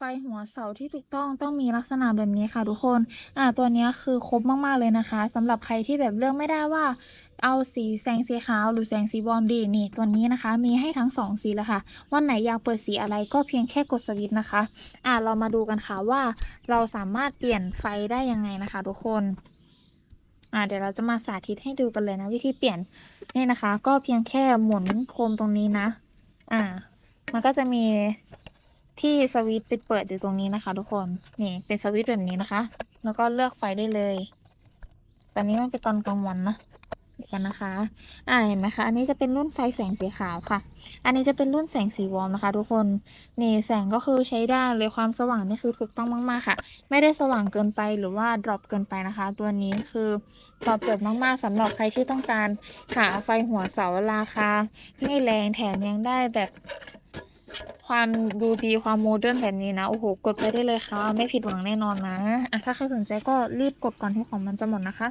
ไฟหัวเสาที่ถูกต้องต้องมีลักษณะแบบนี้ค่ะทุกคน อ่า ตัวนี้คือครบมากๆเลยนะคะสำหรับใครที่แบบเลือกไม่ได้ว่า เอาสีแสงสีขาวหรือแสงสีวอมดีนี่ตัวนี้นะคะ มีให้ทั้ง2สีเลยค่ะ วันไหนอยากเปิดสีอะไรก็เพียงแค่กดสวิตช์นะคะ อ่าเรามาดูกันค่ะว่า เราสามารถเปลี่ยนไฟได้ยังไงนะคะ ทุกคน อ่าเดี๋ยวเราจะมาสาธิตให้ดูกันเลยนะวิธีเปลี่ยนนี่นะคะ ก็เพียงแค่หมุนโคมตรงนี้นะ อ่า มันก็จะมี ที่สวิตช์ปิดเปิดอยู่ตรงนี้นะคะ ทุกคนนี่เป็นสวิตช์แบบนี้นะคะ แล้วก็เลือกไฟได้เลย ตอนนี้มันเป็นตอนกลางวันนะเดี๋ยวกันนะคะอ่าเห็นไหมคะ อันนี้จะเป็นรุ่นไฟแสงสีขาวค่ะ อันนี้จะเป็นรุ่นแสงสีวอร์มนะคะ ทุกคน นี่แสงก็คือใช้ได้เลยความสว่างนี่คือถูกต้องมากๆค่ะ ไม่ได้สว่างเกินไปหรือว่าดรอปเกินไปนะคะ ตัวนี้คือตอบโจทย์มากๆสำหรับใครที่ต้องการหาไฟหัวเสาราคาไม่แรงแถมยังได้แบบ ความดูดีความโมเดิร์นแบบนี้นะโอ้โหกดไปได้เลยค่ะ ไม่ผิดหวังแน่นอนนะอะถ้าใครสนใจก็รีบกดก่อนที่ของมันจะหมดนะคะ